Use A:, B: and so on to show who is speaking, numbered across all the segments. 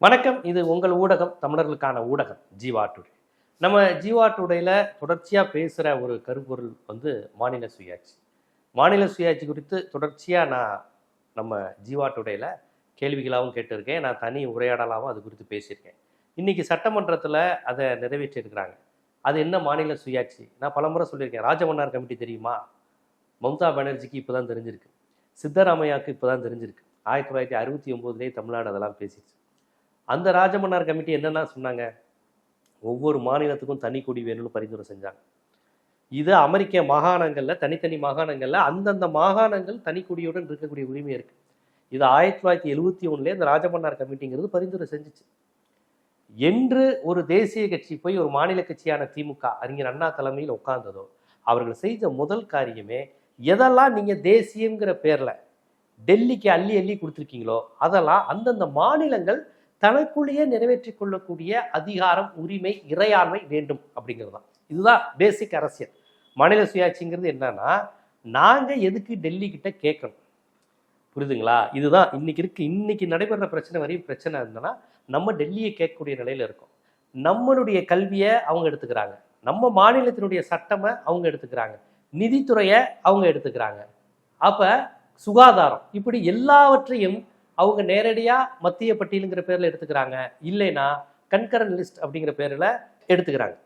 A: வணக்கம் இது உங்கள் ஊடகம் தமிழர்களுக்கான ஊடகம் ஜீவா டுடே நம்ம ஜீவா டுடேல தொடர்ச்சியாக பேசுகிற ஒரு கருப்பொருள் வந்து மாநில சுயாட்சி. மாநில சுயாட்சி குறித்து தொடர்ச்சியாக நான் நம்ம ஜீவா டுடேல கேள்விகளாகவும் கேட்டிருக்கேன். நான் தனி உரையாடலாகவும் அது குறித்து பேசியிருக்கேன். இன்றைக்கி சட்டமன்றத்தில் அதை நிறைவேற்றியிருக்கிறாங்க. அது என்ன மாநில சுயாட்சி? நான் பலமுறை சொல்லியிருக்கேன். ராஜமன்னார் கமிட்டி தெரியுமா? மம்தா பானர்ஜிக்கு இப்போ தான் தெரிஞ்சிருக்கு. சித்தராமையாவுக்கு இப்போ தான் தெரிஞ்சிருக்கு. ஆயிரத்தி தொள்ளாயிரத்தி அறுபத்தி ஒம்போதுலேயே தமிழ்நாடு அதெல்லாம் பேசிச்சு. அந்த ராஜமன்னார் கமிட்டி என்னென்ன சொன்னாங்க ஒவ்வொரு மாநிலத்துக்கும் தனி கொடி வேணும்னு பரிந்துரை செஞ்சாங்க. இது அமெரிக்க மாகாணங்களில் தனித்தனி மாகாணங்களில் அந்தந்த மாகாணங்கள் தனி இருக்கக்கூடிய உரிமை இருக்கு. இது ஆயிரத்தி தொள்ளாயிரத்தி எழுபத்தி ஒன்றுலேயே இந்த ராஜமன்னார் கமிட்டிங்கிறது பரிந்துரை செஞ்சுச்சு. என்று ஒரு தேசிய கட்சி போய் ஒரு மாநில கட்சியான திமுக அறிஞர் அண்ணா தலைமையில் உட்கார்ந்ததோ அவர்கள் செய்த முதல் காரியமே எதெல்லாம் நீங்கள் தேசியங்கிற பேரில் டெல்லிக்கு அள்ளி அள்ளி கொடுத்துருக்கீங்களோ அதெல்லாம் அந்தந்த மாநிலங்கள் தனக்குள்ளேயே நிறைவேற்றிக் கொள்ளக்கூடிய அதிகாரம் உரிமை இறையாண்மை வேண்டும் அப்படிங்கிறது தான். இதுதான் பேசிக் அரசியல். மாநில சுயாட்சிங்கிறது என்னன்னா நாங்கள் எதுக்கு டெல்லி கிட்ட கேட்கணும்? புரியுதுங்களா? இதுதான் இன்னைக்கு இருக்கு. இன்னைக்கு நடைபெற பிரச்சனை வரையும் பிரச்சனை இருந்ததுன்னா நம்ம டெல்லியை கேட்கக்கூடிய நிலையில இருக்கும். நம்மளுடைய கல்வியை அவங்க எடுத்துக்கிறாங்க. நம்ம மாநிலத்தினுடைய சட்டமை அவங்க எடுத்துக்கிறாங்க. நிதித்துறையை அவங்க எடுத்துக்கிறாங்க. அப்போ சுகாதாரம். இப்படி எல்லாவற்றையும் அவங்க நேரடியாக மத்திய பட்டியலுங்கிற பேரில் எடுத்துக்கிறாங்க. இல்லைன்னா கன்கரன் லிஸ்ட் அப்படிங்கிற பேரில் எடுத்துக்கிறாங்க.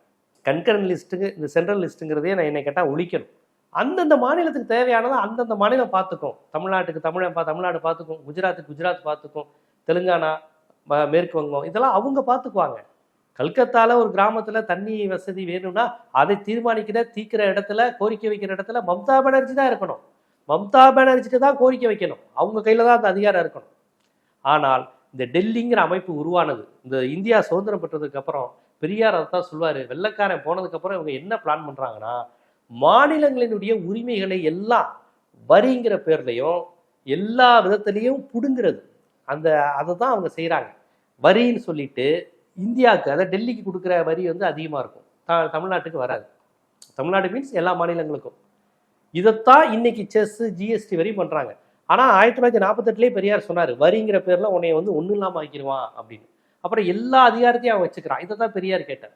A: கன்கரன் லிஸ்ட்டுங்க இந்த சென்ட்ரல் லிஸ்ட்டுங்கிறதே நான் என்னை கேட்டால் ஒழிக்கணும். அந்தந்த மாநிலத்துக்கு தேவையானதை அந்தந்த மாநிலம் பார்த்துக்கும். தமிழ்நாட்டுக்கு தமிழ பா தமிழ்நாடு பார்த்துக்கும். குஜராத்துக்கு குஜராத் பார்த்துக்கும். தெலுங்கானா மேற்கு வங்கம். இதெல்லாம் அவங்க பார்த்துக்குவாங்க. கல்கத்தால ஒரு கிராமத்துல தண்ணி வசதி வேணும்னா அதை தீர்மானிக்கிற தீக்கிற இடத்துல கோரிக்கை வைக்கிற இடத்துல மம்தா பானர்ஜி தான் இருக்கணும். மம்தா பானர்ஜிக்கு தான் கோரிக்கை வைக்கணும். அவங்க கையில தான் அந்த அதிகாரம் இருக்கணும். ஆனால் இந்த டெல்லிங்கிற அமைப்பு உருவானது இந்த இந்தியா சுதந்திரம் பெற்றதுக்கு அப்புறம் பெரியார் அதை தான் சொல்லுவாரு வெள்ளைக்காரன் போனதுக்கு அப்புறம் இவங்க என்ன பிளான் பண்றாங்கன்னா மாநிலங்களினுடைய உரிமைகளை எல்லாம் வரிங்கிற பேர்லையும் எல்லா விதத்திலையும் புடுங்கிறது. அந்த அதை தான் அவங்க செய்கிறாங்க வரின்னு சொல்லிட்டு இந்தியாவுக்கு அதாவது டெல்லிக்கு கொடுக்குற வரி வந்து அதிகமாக இருக்கும். த தமிழ்நாட்டுக்கு வராது. தமிழ்நாடு மீன்ஸ் எல்லா மாநிலங்களுக்கும். இதைத்தான் இன்னைக்கு செஸ் ஜிஎஸ்டி வரி பண்ணுறாங்க ஆனால் ஆயிரத்தி தொள்ளாயிரத்தி நாற்பத்தெட்டுலேயே பெரியார் சொன்னார் வரிங்கிற பேரில் உன்னை வந்து ஒன்றும் இல்லாமல் ஆக்கிடுவான் அப்படின்னு. அப்புறம் எல்லா அதிகாரத்தையும் அவன் வச்சுக்கிறான். இதை தான் பெரியார் கேட்டார்.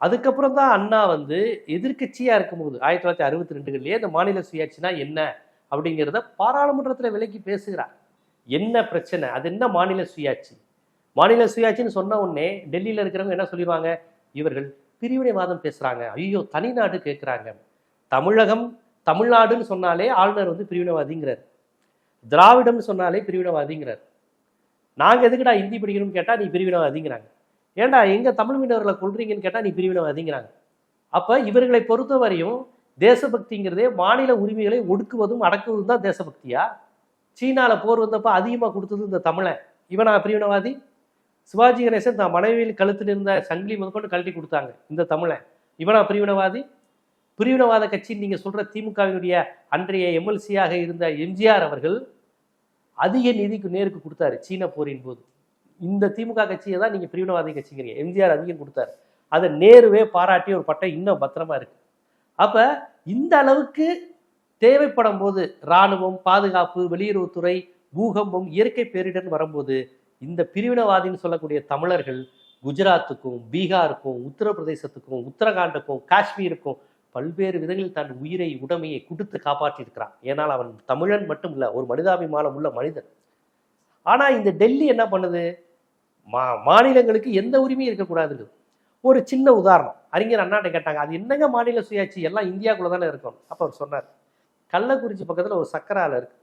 A: அதுக்கப்புறம் தான் அண்ணா வந்து எதிர்கட்சியாக இருக்கும்போது ஆயிரத்தி தொள்ளாயிரத்தி அறுபத்தி ரெண்டுகள்லேயே இந்த மாநில சுயாட்சினா என்ன அப்படிங்கிறத பாராளுமன்றத்தில் விலக்கி பேசுகிறார். என்ன பிரச்சனை? அது என்ன மாநில சுயாட்சி? மாநில சுயாட்சின்னு சொன்ன உடனே டெல்லியில் இருக்கிறவங்க என்ன சொல்லிடுவாங்க இவர்கள் பிரிவினைவாதம் பேசுகிறாங்க ஐயோ தனிநாடு கேட்குறாங்க தமிழகம் தமிழ்நாடுன்னு சொன்னாலே ஆளுநர் வந்து பிரிவினைவாதிங்கிறார். திராவிடம்னு சொன்னாலே பிரிவினவாதிங்கிறார். நாங்கள் எதுக்குடா ஹிந்தி படிக்கணும்னு கேட்டால் நீ பிரிவினவாதிங்கிறாங்க. ஏன்டா எங்கள் தமிழ் மீனவர்களை கொள்றீங்கன்னு கேட்டால் நீ பிரிவினவாதிங்கிறாங்க. அப்போ இவர்களை பொறுத்தவரையும் தேசபக்திங்கிறதே மாநில உரிமைகளை ஒடுக்குவதும் அடக்குவதும் தான் தேசபக்தியா? சீனாவில் போர் வந்தப்போ அதிகமாக கொடுத்தது இந்த தமிழன் இவனா பிரிவினவாதி? சிவாஜி கணேசன் தான் மனைவியில் கழுத்தில் இருந்த சங்கிலி முதற்கொண்டு கழட்டி கொடுத்தாங்க இந்த தமிழன் இவனா பிரிவினவாதி? பிரிவினவாத கட்சின்னு நீங்கள் சொல்கிற திமுகவினுடைய அன்றைய எம்எல்சியாக இருந்த எம்ஜிஆர் அவர்கள் அதிக நிதிக்கு நேருக்கு கொடுத்தாரு சீன போரின் போது. இந்த திமுக கட்சியை தான் நீங்கள் பிரிவினவாதி கட்சிங்கிறீங்க. எம்ஜிஆர் அதிகம் கொடுத்தாரு. அதை நேருவே பாராட்டி ஒரு பட்டம் இன்னும் பத்திரமா இருக்கு. அப்போ இந்த அளவுக்கு தேவைப்படும் போது இராணுவம் பாதுகாப்பு வெளியுறவுத்துறை பூகம்பம் இயற்கை பேரிடர்னு வரும்போது இந்த பிரிவினவாதின்னு சொல்லக்கூடிய தமிழர்கள் குஜராத்துக்கும் பீகாருக்கும் உத்தரப்பிரதேசத்துக்கும் உத்தரகாண்டுக்கும் காஷ்மீருக்கும் பல்வேறு விதங்களில் தன் உயிரை உடமையை கொடுத்து காப்பாற்றியிருக்கிறான். ஏனால் அவன் தமிழன் மட்டும் இல்லை ஒரு மனிதாபிமானம் உள்ள மனிதன். ஆனால் இந்த டெல்லி என்ன பண்ணுது? மா மாநிலங்களுக்கு எந்த உரிமையும் இருக்கக்கூடாதுங்க. ஒரு சின்ன உதாரணம். அறிஞர் அண்ணாட்ட கேட்டாங்க அது என்னங்க மாநில சுயாட்சி? எல்லாம் இந்தியாவுக்குள்ள தானே இருக்கும். அப்போ அவர் சொன்னார் கள்ளக்குறிச்சி பக்கத்தில் ஒரு சக்கரை ஆலை இருக்கு.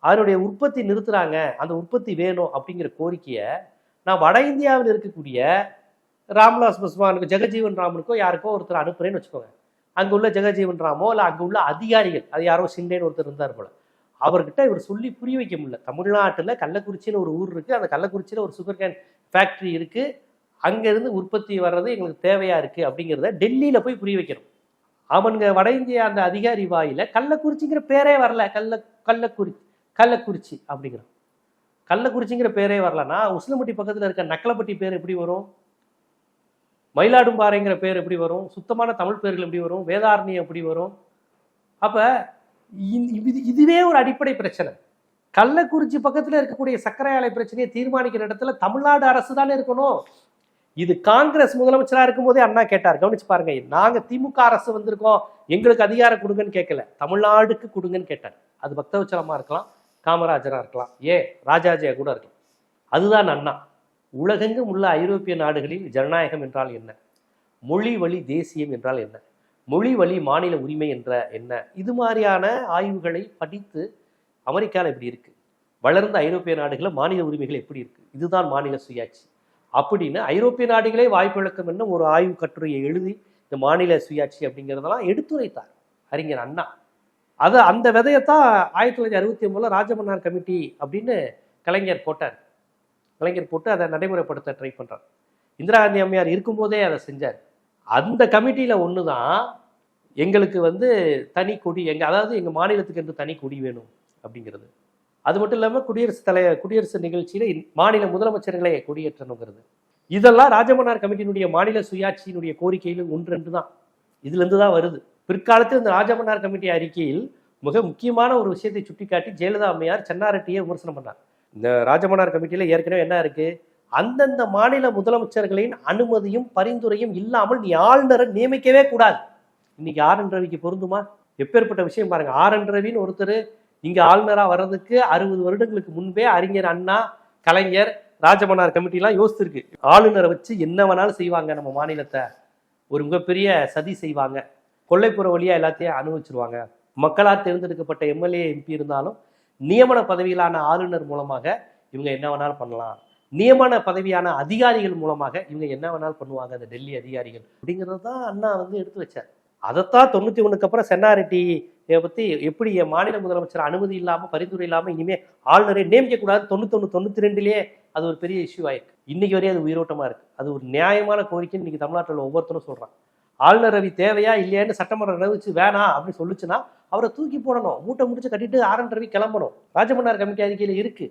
A: அதனுடைய உற்பத்தி நிறுத்துறாங்க. அந்த உற்பத்தி வேணும். அப்படிங்கிற கோரிக்கையை நான் வட இந்தியாவில் இருக்கக்கூடிய ராம்விலாஸ் பஸ்வானுக்கு ஜெகஜீவன் ராமனுக்கோ யாருக்கோ ஒருத்தர் அனுப்புறேன்னு வச்சுக்கோங்க. அங்கே உள்ள ஜெகஜீவன் ராமோ இல்லை அங்கே உள்ள அதிகாரிகள் அது யாரோ சிண்டேன்னு ஒருத்தர் இருந்தார் போல. அவர்கிட்ட இவர் சொல்லி புரிய வைக்க முடியல. தமிழ்நாட்டில் கள்ளக்குறிச்சின்னு ஒரு ஊர் இருக்குது அந்த கள்ளக்குறிச்சியில் ஒரு சுகர் கேன் ஃபேக்ட்ரி இருக்குது அங்கேருந்து உற்பத்தி வர்றது எங்களுக்கு தேவையாக இருக்குது அப்படிங்கிறத டெல்லியில் போய் புரிய வைக்கணும். அவனுங்க வட இந்தியா அந்த அதிகாரி வாயில கள்ளக்குறிச்சிங்கிற பேரே வரல. கள்ள கள்ளக்குறி கள்ளக்குறிச்சி அப்படிங்கிறான். கள்ளக்குறிச்சிங்கிற பேரே வரலன்னா உசிலம்பட்டி பக்கத்தில் இருக்க நக்கலப்பட்டி பேர் எப்படி வரும்? மயிலாடும்பாறைங்கிற பேர் எப்படி வரும்? சுத்தமான தமிழ் பேர்கள் எப்படி வரும்? வேதாரண்யம் எப்படி வரும்? அப்போ இது இதுவே ஒரு அடிப்படை பிரச்சனை. கள்ளக்குறிச்சி பக்கத்தில் இருக்கக்கூடிய சர்க்கரை ஆலை பிரச்சனையை தீர்மானிக்கிற இடத்துல தமிழ்நாடு அரசு தானே இருக்கணும். இது காங்கிரஸ் முதலமைச்சராக இருக்கும்போதே அண்ணா கேட்டார். கவனிச்சு பாருங்க நாங்கள் திமுக அரசு வந்திருக்கோம். எங்களுக்கு அதிகாரம் கொடுங்கன்னு கேட்கல. தமிழ்நாடுக்கு கொடுங்கன்னு கேட்டார். அது பக்தவச்சலமாக இருக்கலாம் காமராஜராக இருக்கலாம் ஏ ராஜாஜியா கூட இருக்கலாம். அதுதான் அண்ணா. உலகெங்கும் உள்ள ஐரோப்பிய நாடுகளில் ஜனநாயகம் என்றால் என்ன? மொழி வழி தேசியம் என்றால் என்ன? மொழி வழி மாநில உரிமை என்ற என்ன? இது மாதிரியான ஆய்வுகளை படித்து அமெரிக்காவில் எப்படி இருக்குது வளர்ந்த ஐரோப்பிய நாடுகளில் மாநில உரிமைகள் எப்படி இருக்குது இதுதான் மாநில சுயாட்சி. அப்படின்னு ஐரோப்பிய நாடுகளே வாய்ப்பிழக்கம் என்ன ஒரு ஆய்வு கட்டுரையை எழுதி இந்த மாநில சுயாட்சி அப்படிங்கிறதெல்லாம் எடுத்துரைத்தார் அறிஞர் அண்ணா. அதை அந்த விதையத்தான் ஆயிரத்தி தொள்ளாயிரத்தி அறுபத்தி ஒன்பதில் ராஜமன்னார் கமிட்டி அப்படின்னு கலைஞர் போட்டார். கலைஞர் போட்டு அதை நடைமுறைப்படுத்த ட்ரை பண்ணுறார் இந்திரா காந்தி அம்மையார் இருக்கும்போதே அதை செஞ்சார். அந்த கமிட்டியில் ஒன்று தான் எங்களுக்கு வந்து தனி கொடி எங்கள் அதாவது எங்கள் மாநிலத்துக்கு என்று தனி கொடி வேணும் அப்படிங்கிறது. அது மட்டும் இல்லாமல் குடியரசுத் தலைவர் குடியரசு நிகழ்ச்சியில் மாநில முதலமைச்சர்களை கொடியேற்றணுங்கிறது. இதெல்லாம் ராஜமன்னார் கமிட்டியினுடைய மாநில சுயாட்சியினுடைய கோரிக்கையிலும் ஒன்று தான் இதுலேருந்து தான் வருது. பிற்காலத்தில் இந்த ராஜமன்னார் கமிட்டி அறிக்கையில் மிக முக்கியமான ஒரு விஷயத்தை சுட்டிக்காட்டி ஜெயலலிதா அம்மையார் சென்னாரெட்டியை விமர்சனம் பண்ணார். இந்த ராஜமன்னார் கமிட்டியில் ஏற்கனவே என்ன இருக்கு? அந்தந்த மாநில முதலமைச்சர்களின் அனுமதியும் பரிந்துரையும் இல்லாமல் நீ ஆளுநரை நியமிக்கவே கூடாது. இன்னைக்கு ஆர் என் ரவிக்கு பொருந்துமா? எப்பேற்பட்ட விஷயம் பாருங்க. ஆர் என் ரவின்னு ஒருத்தர் இங்க ஆளுநரா வர்றதுக்கு அறுபது வருடங்களுக்கு முன்பே அறிஞர் அண்ணா கலைஞர் ராஜமன்னார் கமிட்டிலாம் யோசிச்சிருக்கு. ஆளுநரை வச்சு என்ன வேணாலும் செய்வாங்க நம்ம மாநிலத்தை. ஒரு மிகப்பெரிய சதி செய்வாங்க. கொள்ளைப்புற வழியா எல்லாத்தையும் அனுபவிச்சிருவாங்க. மக்களால் தேர்ந்தெடுக்கப்பட்ட எம்எல்ஏ எம்பி இருந்தாலும் நியமன பதவியிலான ஆளுநர் மூலமாக இவங்க என்ன வேணாலும் பண்ணலாம். நியமன பதவியான அதிகாரிகள் மூலமாக இவங்க என்ன வேணாலும் பண்ணுவாங்க அந்த டெல்லி அதிகாரிகள். அப்படிங்கிறது தான் அண்ணா வந்து எடுத்து வச்சார். அதைத்தான் தொண்ணூத்தி ஒண்ணுக்கு அப்புறம் சென்னாரெட்டியை பத்தி எப்படி என் மாநில முதலமைச்சர் அனுமதி இல்லாம பரிந்துரை இல்லாம இனிமே ஆளுநரை நியமிக்கக்கூடாது தொண்ணூத்தொன்று தொண்ணூற்றி தொண்ணூத்தி அது ஒரு பெரிய இஷ்யூ ஆயிருக்கு. இன்னைக்கு வரையும் அது உயிரோட்டமா இருக்கு. அது ஒரு நியாயமான கோரிக்கைன்னு இன்னைக்கு தமிழ்நாட்டில் ஒவ்வொருத்தரும் சொல்றான் ஆளுநர் ரவி தேவையா இல்லையான்னு சட்டமன்றம் நிறைவேச்சு வேணாம் அப்படின்னு சொல்லுச்சுன்னா அவரை தூக்கி போடணும். மூட்டை முடிச்சு கட்டிட்டு ஆரன் ரவி கிளம்பணும். ராஜமன்னார் கமிட்டி அறிக்கையில் இருக்கு.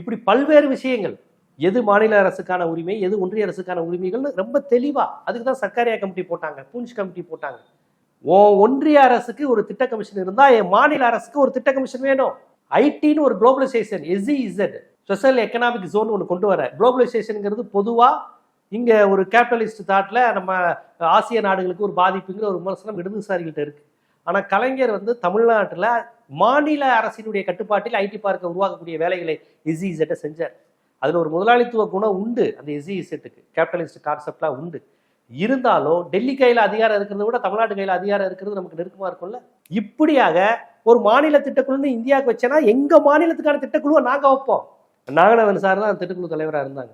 A: இப்படி பல்வேறு விஷயங்கள். எது மாநில அரசுக்கான உரிமை எது ஒன்றிய அரசுக்கான உரிமைகள்னு ரொம்ப தெளிவா அதுக்கு தான் சர்க்காரியா கமிட்டி போட்டாங்க பூஞ்ச் கமிட்டி போட்டாங்க. ஓ ஒன்றிய அரசுக்கு ஒரு திட்ட கமிஷன் இருந்தா என் மாநில அரசுக்கு ஒரு திட்ட கமிஷன் வேணும். ஐடின்னு ஒரு globalisation SEZ special economic zone ஒன்று கொண்டு வர குளோபலைசேஷனுங்கிறது பொதுவாக இங்க ஒரு கேபிட்டலிஸ்ட் தாட்ல நம்ம ஆசிய நாடுகளுக்கு ஒரு பாதிப்புங்கிற ஒரு விமர்சனம் இடதுசாரிகிட்ட இருக்கு. ஆனா கலைஞர் வந்து தமிழ்நாட்டுல மாநில அரசினுடைய கட்டுப்பாட்டில் ஐடி பார்க்கை உருவாக்கக்கூடிய வேலைகளை எஸ்இ செஞ்சார். அதுல ஒரு முதலாளித்துவ குணம் உண்டு அந்த எஸ்இ கேபிட்டலிஸ்ட் கான்செப்ட்லாம் உண்டு. இருந்தாலும் டெல்லி கையில அதிகாரம் இருக்கிறத விட தமிழ்நாட்டு கையில அதிகாரம் இருக்கிறது நமக்கு நெருக்கமா இருக்கும்ல? இப்படியாக ஒரு மாநில திட்டக்குழுன்னு இந்தியாவுக்கு வச்சேன்னா எங்க மாநிலத்துக்கான திட்டக்குழுவை நாங்க வைப்போம். நாகநவன் சார் தான் அந்த திட்டக்குழு தலைவராக இருந்தாங்க.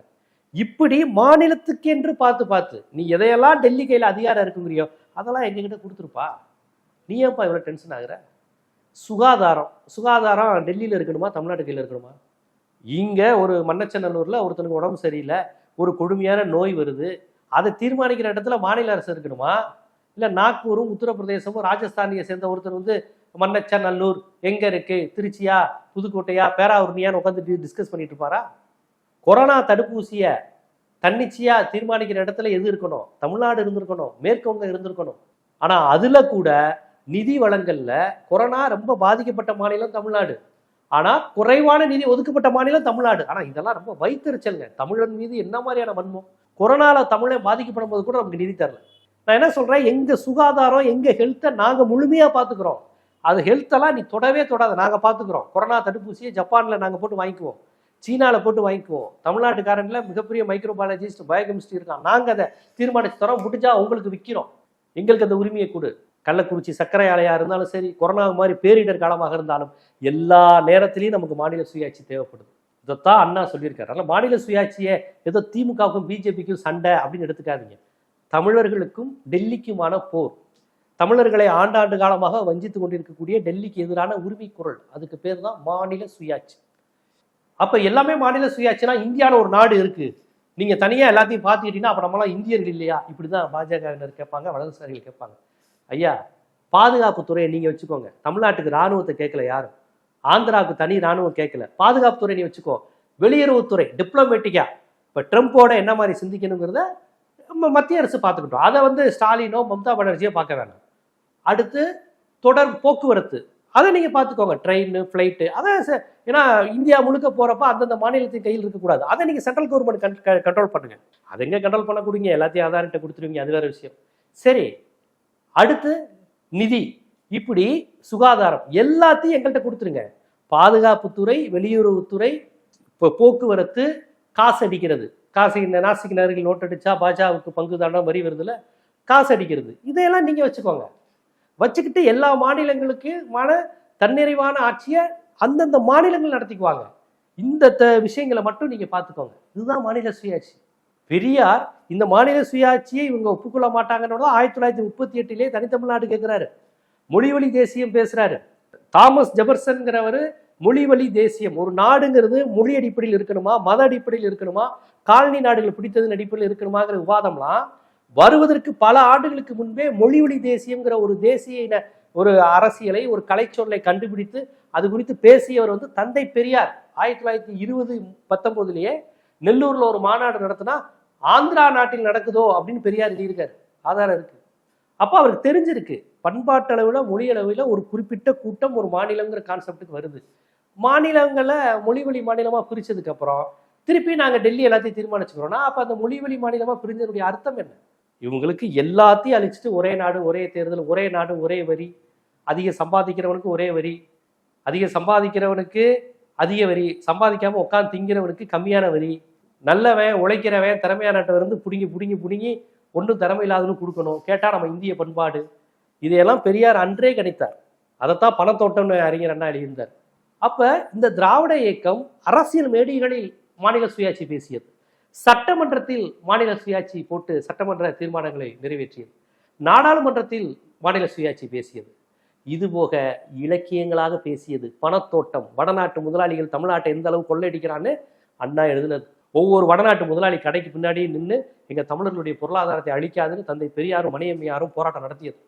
A: இப்படி மாநிலத்துக்கு என்று பார்த்து பார்த்து நீ எதையெல்லாம் டெல்லி கையில் அதிகாரம் இருக்குங்கிறியோ அதெல்லாம் எங்ககிட்ட கொடுத்துருப்பா. நீ ஏன்ப்பா இவ்வளோ டென்ஷன் ஆகுற? சுகாதாரம் சுகாதாரம் டெல்லியில் இருக்கணுமா தமிழ்நாட்டு கையில் இருக்கணுமா? இங்கே ஒரு மன்னச்சநல்லூரில் ஒருத்தனுக்கு உடம்பு சரியில்லை ஒரு கொடுமையான நோய் வருது. அதை தீர்மானிக்கிற இடத்துல மாநில அரசு இருக்கணுமா? இல்லை நாக்பூரும் உத்தரப்பிரதேசமும் ராஜஸ்தானியை சேர்ந்த ஒருத்தர் வந்து மன்னச்சநல்லூர் எங்கே இருக்குது திருச்சியா புதுக்கோட்டையா பேராவூர்னியான்னு உட்காந்து டிஸ்கஸ் பண்ணிட்டு இருப்பாரா? கொரோனா தடுப்பூசியை தன்னிச்சையாக தீர்மானிக்கிற இடத்துல எது இருக்கணும்? தமிழ்நாடு இருந்திருக்கணும். மேற்கவங்க இருந்திருக்கணும். ஆனால் அதில் கூட நிதி வளங்களில் கொரோனா ரொம்ப பாதிக்கப்பட்ட மாநிலம் தமிழ்நாடு. ஆனால் குறைவான நிதி ஒதுக்கப்பட்ட மாநிலம் தமிழ்நாடு. ஆனால் இதெல்லாம் ரொம்ப வைத்தறிச்சல்ங்க. தமிழன் மீது என்ன மாதிரியான வன்மம்? கொரோனாவில் தமிழை பாதிக்கப்படும் போது கூட நமக்கு நிதி தரல. நான் என்ன சொல்கிறேன் எங்கள் சுகாதாரம் எங்கள் ஹெல்த்தை நாங்கள் முழுமையாக பார்த்துக்குறோம் அது ஹெல்த்தெல்லாம் நீ தொடவே தொடாத. நாங்கள் பார்த்துக்குறோம் கொரோனா தடுப்பூசியை ஜப்பானில் நாங்கள் போட்டு வாங்கிக்குவோம். சீனாவில் போட்டு வாங்கிக்குவோம். தமிழ்நாட்டுக்காரன்ல மிகப்பெரிய மைக்ரோபாலஜிஸ்ட் பயோகெமிஸ்ட்ரி இருக்கான். நாங்கள் அதை தீர்மானிச்சு தரோம். முடிஞ்சா உங்களுக்கு விற்கிறோம் எங்களுக்கு அந்த உரிமையை கொடு. கள்ளக்குறிச்சி சர்க்கரை ஆலையாக இருந்தாலும் சரி கொரோனா மாதிரி பேரிடர் காலமாக இருந்தாலும் எல்லா நேரத்திலையும் நமக்கு மாநில சுயாட்சி தேவைப்படுது. இதைத்தான் அண்ணா சொல்லியிருக்காரு. அதனால் மாநில சுயாட்சியை ஏதோ திமுகவுக்கும் பிஜேபிக்கும் சண்டை அப்படின்னு எடுத்துக்காதீங்க. தமிழர்களுக்கும் டெல்லிக்குமான போர். தமிழர்களை ஆண்டாண்டு காலமாக வஞ்சித்து கொண்டிருக்கக்கூடிய டெல்லிக்கு எதிரான உரிமை குரல். அதுக்கு பேர் தான் மாநில சுயாட்சி. அப்போ எல்லாமே மாநில சுயாட்சினா இந்தியாவில் ஒரு நாடு இருக்குது நீங்கள் தனியாக எல்லாத்தையும் பார்த்துக்கிட்டீங்கன்னா அப்போ நம்மளாம் இந்தியர்கள் இல்லையா? இப்படி தான் பாஜகவினர் கேட்பாங்க வலதுசாரிகள் கேட்பாங்க. ஐயா பாதுகாப்பு துறையை நீங்கள் வச்சுக்கோங்க. தமிழ்நாட்டுக்கு ராணுவத்தை கேட்கல யாரும்? ஆந்திராவுக்கு தனி ராணுவம் கேட்கல. பாதுகாப்பு துறை நீ வச்சுக்கோ. வெளியுறவுத்துறை டிப்ளமேட்டிக்காக இப்போ ட்ரம்ப்போட என்ன மாதிரி சிந்திக்கணுங்கிறத நம்ம மத்திய அரசு பார்த்துக்கிட்டோம். அதை வந்து ஸ்டாலினோ மம்தா பானர்ஜியோ பார்க்க வேணாம். அடுத்து தொடர் போக்குவரத்து. அதை நீங்கள் பார்த்துக்கோங்க. ட்ரெயின் ஃப்ளைட்டு அதை ஏன்னா இந்தியா முழுக்க போகிறப்ப அந்தந்த மாநிலத்தின் கையில் இருக்கக்கூடாது. அதை நீங்கள் சென்ட்ரல் கவர்மெண்ட் கண்ட்ரோல் பண்ணுங்க. அதை எங்கே கண்ட்ரோல் பண்ண எல்லாத்தையும் ஆதார்கிட்ட கொடுத்துருவீங்க. அது வேறு விஷயம். சரி. அடுத்து நிதி. இப்படி சுகாதாரம். எல்லாத்தையும் எங்கள்கிட்ட கொடுத்துருங்க. பாதுகாப்புத்துறை வெளியுறவுத்துறை இப்போ போக்குவரத்து காசு அடிக்கிறது. காசு இந்த நாசிக் நகரில் நோட் பாஜகவுக்கு பங்கு வரி வருதுல காசு அடிக்கிறது. இதையெல்லாம் நீங்கள் வச்சுக்கோங்க. வச்சுக்கிட்டு எல்லா மாநிலங்களுக்குமான தன்னிறைவான ஆட்சியை அந்தந்த மாநிலங்கள் நடத்திக்குவாங்க. இந்த த- விஷயங்களை மட்டும் நீங்கள் பார்த்துக்கோங்க. இதுதான் மாநில சுயாட்சி. பெரியார் இந்த மாநில சுயாட்சியை இவங்க ஒப்புக்கொள்ள மாட்டாங்கன்னு ஆயிரத்தி தொள்ளாயிரத்தி முப்பத்தி எட்டிலே தனித்தமிழ்நாடு கேட்குறாரு. மொழிவழி தேசியம் பேசுகிறாரு தாமஸ் ஜெபர்சன்கிறவர் மொழிவழி தேசியம். ஒரு நாடுங்கிறது மொழி அடிப்படையில் இருக்கணுமா மத அடிப்படையில் இருக்கணுமா காலனி நாடுகள் பிடித்ததன் அடிப்படையில் இருக்கணுமாங்கிற விவாதம்லாம் வருவதற்கு பல ஆண்டுகளுக்கு முன்பே மொழிவழி தேசியங்கிற ஒரு தேசிய இன ஒரு அரசியலை ஒரு கலைச்சொல்லை கண்டுபிடித்து அது குறித்து பேசியவர் வந்து தந்தை பெரியார். ஆயிரத்தி தொள்ளாயிரத்தி இருபது பத்தொன்பதுலயே நெல்லூர்ல ஒரு மாநாடு நடத்தினா ஆந்திரா நாட்டில் நடக்குதோ அப்படின்னு பெரியார் எழுதியிருக்காரு. ஆதாரம் இருக்கு. அப்போ அவருக்கு தெரிஞ்சிருக்கு. பண்பாட்டு அளவில் மொழி அளவில் ஒரு குறிப்பிட்ட கூட்டம் ஒரு மாநிலங்கிற கான்செப்டுக்கு வருது. மாநிலங்களை மொழி வழி மாநிலமாக பிரித்ததுக்கப்புறம் திருப்பி நாங்கள் டெல்லி எல்லாத்தையும் தீர்மானிச்சுக்கிறோம்னா அப்போ அந்த மொழி வழி மாநிலமாக பிரிஞ்சதுடைய அர்த்தம் என்ன? இவங்களுக்கு எல்லாத்தையும் அழிச்சிட்டு ஒரே நாடு ஒரே தேர்தல் ஒரே நாடு ஒரே வரி. அதிக சம்பாதிக்கிறவனுக்கு ஒரே வரி. அதிக சம்பாதிக்கிறவனுக்கு அதிக வரி. சம்பாதிக்காம உட்காந்து திங்கிறவனுக்கு கம்மியான வரி. நல்லவன் உழைக்கிறவன் திறமையானவன் இருந்து பிடுங்கி பிடுங்கி பிடுங்கி ஒன்றும் திறமை இல்லாதவனுக்கு கொடுக்கணும். கேட்டால் நம்ம இந்திய பண்பாடு. இதையெல்லாம் பெரியார் அன்றே கிடைத்தார் அதைத்தான் பணத்தோட்டம்னு அறிஞர் அண்ணா எழுதியிருந்தார். அப்போ இந்த திராவிட இயக்கம் அரசியல் மேடைகளில் மாநில சுயாட்சி பேசியது. சட்டமன்றத்தில் மாநில சுயாட்சி போட்டு சட்டமன்ற தீர்மானங்களை நிறைவேற்றியது. நாடாளுமன்றத்தில் மாநில சுயாட்சி பேசியது. இதுபோக இலக்கியங்களாக பேசியது. பணத்தோட்டம். வடநாட்டு முதலாளிகள் தமிழ்நாட்டை எந்த அளவு கொள்ளையடிக்கிறான்னு அண்ணா எழுதினது. ஒவ்வொரு வடநாட்டு முதலாளி கடைக்கு பின்னாடி நின்று எங்கள் தமிழர்களுடைய பொருளாதாரத்தை அழிக்காதுன்னு தந்தை பெரியாரும் மணியம்மையாரும் போராட்டம் நடத்தியது.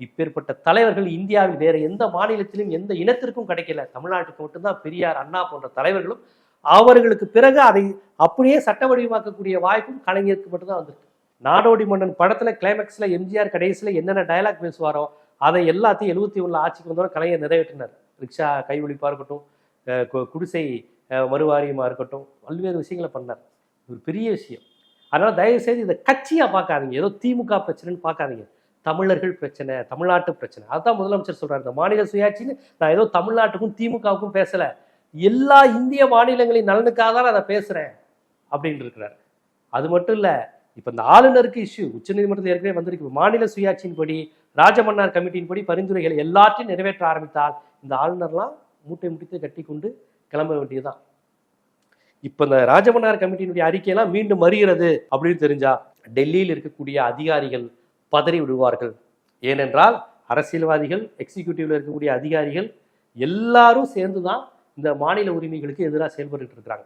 A: இப்பேற்பட்ட தலைவர்கள் இந்தியாவில் வேற எந்த மாநிலத்திலும் எந்த இனத்திற்கும் கிடைக்கல. தமிழ்நாட்டுக்கு மட்டும்தான் பெரியார் அண்ணா போன்ற தலைவர்களும் அவர்களுக்கு பிறகு அதை அப்படியே சட்ட வடிவமாக்கக்கூடிய வாய்ப்பும் கலைஞருக்கு மட்டும்தான் வந்திருக்கு. நாடோடி மன்னன் படத்துல கிளைமேக்ஸ்ல எம்ஜிஆர் கடைசியில என்னென்ன டயலாக் பேசுவாரோ அதை எல்லாத்தையும் எழுபத்தி ஒண்ணுல ஆட்சிக்கு வந்தவரை கலைஞர் நிறைவேற்றினார். ரிக்ஷா கைவிழிப்பா இருக்கட்டும் கு- குடிசை மறுவாரியமாக மறுவாரியமா இருக்கட்டும் பல்வேறு விஷயங்களை பண்ணார். ஒரு பெரிய விஷயம். அதனால தயவு செய்து இதை கட்சியா பார்க்காதீங்க. ஏதோ திமுக பிரச்சனைன்னு பார்க்காதீங்க. தமிழர்கள் பிரச்சனை தமிழ்நாட்டு பிரச்சனை. அதுதான் முதலமைச்சர் சொல்றாரு. இந்த மாநில சுயாட்சின்னு நான் ஏதோ தமிழ்நாட்டுக்கும் திமுகவுக்கும் பேசல. எல்லா இந்திய மாநிலங்களின் நலனுக்காக தான் நான் அதை பேசுகிறேன் அப்படின்னு இருக்கிறார். அது மட்டும் இல்லை இப்போ இந்த ஆளுநருக்கு இஷ்யூ உச்சநீதிமன்றத்தில் ஏற்கனவே வந்திருக்கு. மாநில சுயாட்சியின்படி ராஜமன்னார் கமிட்டியின் படி பரிந்துரைகள் எல்லாத்தையும் நிறைவேற்ற ஆரம்பித்தால் இந்த ஆளுநர்லாம் மூட்டை முடித்து கட்டி கொண்டு கிளம்ப வேண்டியதுதான். இப்போ இந்த ராஜமன்னார் கமிட்டியினுடைய அறிக்கையெல்லாம் மீண்டும் மறுகிறது அப்படின்னு தெரிஞ்சா டெல்லியில் இருக்கக்கூடிய அதிகாரிகள் பதறி விடுவார்கள். ஏனென்றால் அரசியல்வாதிகள் எக்ஸிக்யூட்டிவ்ல இருக்கக்கூடிய அதிகாரிகள் எல்லாரும் சேர்ந்து தான் இந்த மாநில உரிமைகளுக்கு எதிராக செயல்பட்டு இருக்கிறாங்க.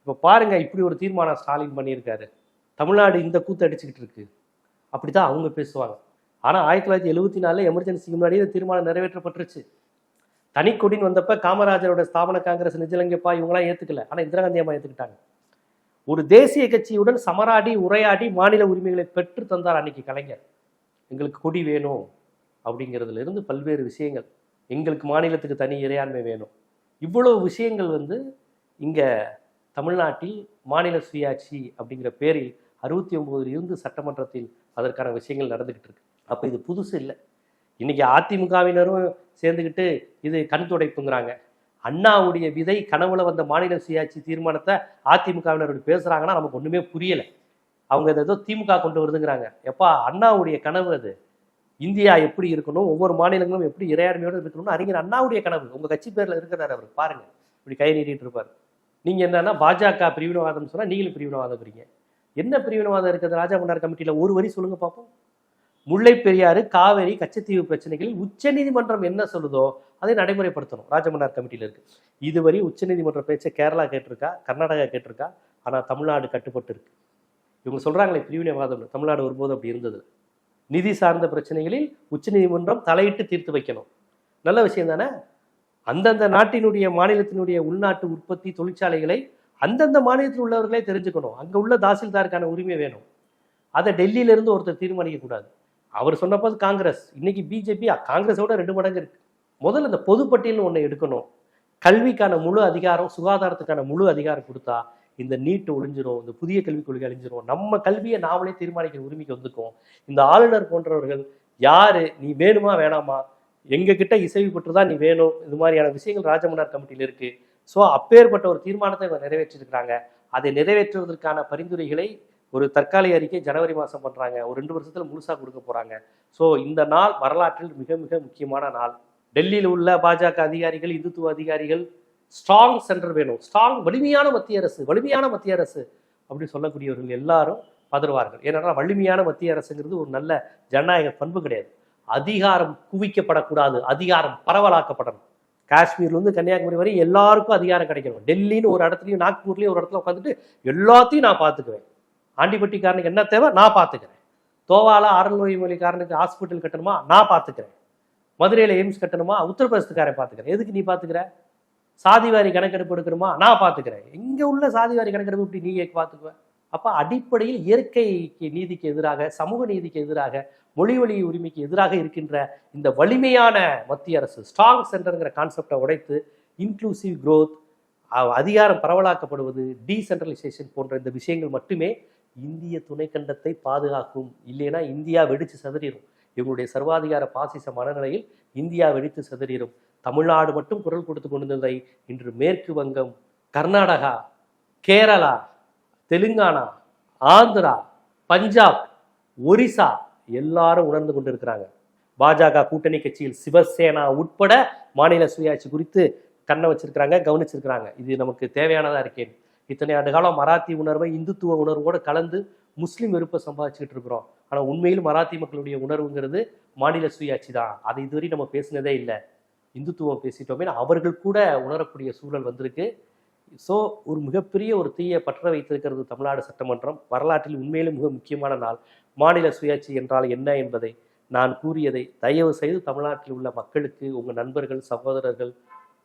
A: இப்போ பாருங்க இப்படி ஒரு தீர்மானம் ஸ்டாலின் பண்ணியிருக்காரு. தமிழ்நாடு இந்த கூத்து அடிச்சுக்கிட்டு இருக்கு. அப்படிதான் அவங்க பேசுவாங்க. ஆனால் ஆயிரத்தி தொள்ளாயிரத்தி எழுபத்தி நாலில் எமர்ஜென்சிக்கு முன்னாடியே இந்த தீர்மானம் நிறைவேற்றப்பட்டுருச்சு. தனிக்கொடின்னு வந்தப்ப காமராஜரோட ஸ்தாபன காங்கிரஸ் நிஜலிங்கப்பா இவங்களாம் ஏற்றுக்கல ஆனால் இந்திரா காந்தி அம்மா ஏற்றுக்கிட்டாங்க ஒரு தேசிய கட்சியுடன் சமராடி உரையாடி மாநில உரிமைகளை பெற்று தந்தார் அன்னைக்கு கலைஞர். எங்களுக்கு கொடி வேணும் அப்படிங்கிறதுல இருந்து பல்வேறு விஷயங்கள். எங்களுக்கு மாநிலத்துக்கு தனி இறையாண்மை வேணும். இவ்வளவு விஷயங்கள் வந்து இங்கே தமிழ்நாட்டில் மாநில சுயாட்சி அப்படிங்கிற பேரில் அறுபத்தி ஒன்பதுல இருந்து சட்டமன்றத்தில் அதற்கான விஷயங்கள் நடந்துக்கிட்டு இருக்கு. அப்போ இது புதுசு இல்லை. இன்னைக்கு அதிமுகவினரும் சேர்ந்துக்கிட்டு இது கண் துடைப்புங்கிறாங்க. அண்ணாவுடைய விதை கனவுல வந்த மாநில சுயாட்சி தீர்மானத்தை அதிமுகவினர் பேசுகிறாங்கன்னா பேசுறாங்கன்னா நமக்கு ஒண்ணுமே புரியல. அவங்க ஏதோ திமுக கொண்டு வருதுங்கிறாங்க. எப்பா அண்ணாவுடைய கனவு அது. இந்தியா எப்படி இருக்கணும் ஒவ்வொரு மாநிலங்களும் எப்படி இறையாண்மையோடு இருக்கணும்னு அறிஞர் அண்ணாவுடைய கனவு. உங்க கட்சி பேர்ல இருக்கிறார் அவர். பாருங்க. இப்படி கை நீட்டிட்டு இருப்பார். நீங்க என்னன்னா பாஜக பிரிவினவாதம் சொன்னா நீங்களும் பிரிவினவாதம் என்ன பிரிவினவாதம் இருக்குது? ராஜா மன்னார் கமிட்டியில ஒரு வரி சொல்லுங்க பார்ப்போம் முல்லை பெரியாறு காவேரி கச்சத்தீவு பிரச்சனைகளில் உச்சநீதிமன்றம் என்ன சொல்லுதோ அதை நடைமுறைப்படுத்தணும். ராஜமன்னார் கமிட்டியில இருக்கு. இதுவரை உச்சநீதிமன்ற பேச்சை கேரளா கேட்டிருக்கா? கர்நாடகா கேட்டிருக்கா? ஆனா தமிழ்நாடு கட்டுப்பட்டு இருக்கு. இவங்க சொல்றாங்களே பிரிவினைவாதம் தமிழ்நாடு ஒருபோது அப்படி இருந்தது நிதி சார்ந்த பிரச்சனைகளில் உச்சநீதிமன்றம் தலையிட்டு தீர்த்து வைக்கணும். நல்ல விஷயம் தானே? அந்தந்த நாட்டினுடைய மாநிலத்தினுடைய உள்நாட்டு உற்பத்தி தொழிற்சாலைகளை அந்தந்த மாநிலத்தில் உள்ளவர்களே தெரிஞ்சுக்கணும். அங்கே உள்ள தாசில்தாருக்கான உரிமை வேணும். அதை டெல்லியிலேருந்து ஒருத்தர் தீர்மானிக்க கூடாது அவர் சொன்னப்போது காங்கிரஸ். இன்னைக்கு பிஜேபி காங்கிரஸோட ரெண்டு மடங்கு இருக்கு. முதல்ல இந்த பொதுப்பட்டியல்னு ஒன்று எடுக்கணும். கல்விக்கான முழு அதிகாரம் சுகாதாரத்துக்கான முழு அதிகாரம் கொடுத்தா இந்த நீட்டு ஒழிஞ்சிரும் இந்த புதிய கல்விக் கொள்கை அழிஞ்சிரும் நம்ம கல்வியை நாமளே தீர்மானிக்கிற உரிமைக்கு வந்துக்கும் இந்த ஆளுநர் போன்றவர்கள் யாரு நீ வேணுமா வேணாமா? எங்க கிட்ட இசைவு பெற்று தான் நீ வேணும். இது மாதிரியான விஷயங்கள் ராஜமன்னார் கமிட்டியில் இருக்கு. ஸோ அப்பேற்பட்ட ஒரு தீர்மானத்தை இவங்க நிறைவேற்றிருக்கிறாங்க. அதை நிறைவேற்றுவதற்கான பரிந்துரைகளை ஒரு தற்காலிக அறிக்கை ஜனவரி மாதம் பண்றாங்க. ஒரு ரெண்டு வருஷத்தில் முழுசாக கொடுக்க போறாங்க. ஸோ இந்த நாள் வரலாற்றில் மிக மிக முக்கியமான நாள். டெல்லியில் உள்ள பாஜக அதிகாரிகள் இந்துத்துவ அதிகாரிகள் ஸ்ட்ராங் சென்டர் வேணும். ஸ்ட்ராங் வலிமையான மத்திய அரசு வலிமையான மத்திய அரசு அப்படி சொல்லக்கூடியவர்கள் எல்லாரும் பதறுவார்கள். ஏன்னா வலிமையான மத்திய அரசுங்கிறது ஒரு நல்ல ஜனநாயக பண்பு கிடையாது. அதிகாரம் குவிக்கப்படக்கூடாது. அதிகாரம் பரவலாக்கப்படணும். காஷ்மீர்லேருந்து கன்னியாகுமரி வரை எல்லாருக்கும் அதிகாரம் கிடைக்கணும். டெல்லின்னு ஒரு இடத்துலையும் நாக்பூர்லேயும் ஒரு இடத்துல உட்காந்துட்டு எல்லாத்தையும் நான் பார்த்துக்குவேன். ஆண்டிப்பட்டிக்காரனுக்கு என்ன தேவை? நான் பார்த்துக்கிறேன். தோவால அறநோய் மொழிக்காரனுக்கு ஹாஸ்பிட்டல் கட்டணுமா? நான் பார்த்துக்கிறேன். மதுரையில் எய்ம்ஸ் கட்டணுமா? உத்தரப்பிரதேசத்துக்காரன் பார்த்துக்கிறேன். எதுக்கு நீ பார்த்துக்கிற? சாதிவாரி கணக்கெடுப்பு எடுக்கணுமா? நான் பார்த்துக்கிறேன். இங்கே உள்ள சாதிவாரி கணக்கெடுப்பு இப்படி நீ பார்த்துக்குவேன் அப்போ அடிப்படையில் இயற்கைக்கு நீதிக்கு எதிராக சமூக நீதிக்கு எதிராக மொழி வழி உரிமைக்கு எதிராக இருக்கின்ற இந்த வலிமையான மத்திய அரசு ஸ்ட்ராங் சென்டருங்கிற கான்செப்டை உடைத்து இன்க்ளூசிவ் க்ரோத் அதிகாரம் பரவலாக்கப்படுவது டீசென்ட்ரலைசேஷன் போன்ற இந்த விஷயங்கள் மட்டுமே இந்திய துணைக்கண்டத்தை பாதுகாக்கும். இல்லைன்னா இந்தியா வெடிச்சு சிதறிடும் இவங்களுடைய சர்வாதிகார பாசிச மனநிலையில் இந்தியா வெடித்து சிதறிடும். தமிழ்நாடு மட்டும் குரல் கொடுத்து கொண்டிருந்ததை இன்று மேற்கு வங்கம் கர்நாடகா கேரளா தெலுங்கானா ஆந்திரா பஞ்சாப் ஒரிசா எல்லாரும் உணர்ந்து கொண்டிருக்கிறாங்க. பாஜக கூட்டணி கட்சியில் சிவசேனா உட்பட மாநில சுயாட்சி குறித்து கண்ணை வச்சிருக்கிறாங்க கவனிச்சிருக்கிறாங்க. இது நமக்கு தேவையானதா இருக்கேன். இத்தனை ஆண்டு காலம் மராத்தி உணர்வை இந்துத்துவ உணர்வோடு கலந்து முஸ்லீம் வெறுப்பை சம்பாதிச்சுட்டு இருக்கிறோம். ஆனால் உண்மையில் மராத்தி மக்களுடைய உணர்வுங்கிறது மாநில சுயாட்சி தான் அதை இதுவரை நம்ம பேசினதே இல்லை. இந்துத்துவம் பேசிட்டோமே அவர்கள் கூட உணரக்கூடிய சூழல் வந்திருக்கு. ஸோ ஒரு மிகப்பெரிய ஒரு தீயை பற்ற வைத்திருக்கிறது தமிழ்நாடு சட்டமன்றம். வரலாற்றில் உண்மையிலும் மிக முக்கியமான நாள். மாநில சுயாட்சி என்றால் என்ன என்பதை நான் கூறியதை தயவு செய்து தமிழ்நாட்டில் உள்ள மக்களுக்கு உங்கள் நண்பர்கள் சகோதரர்கள்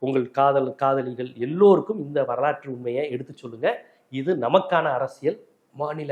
A: உங்கள் காதல் காதலிகள் எல்லோருக்கும் இந்த வரலாற்று உண்மையை எடுத்து சொல்லுங்கள் இது நமக்கான அரசியல் மாநில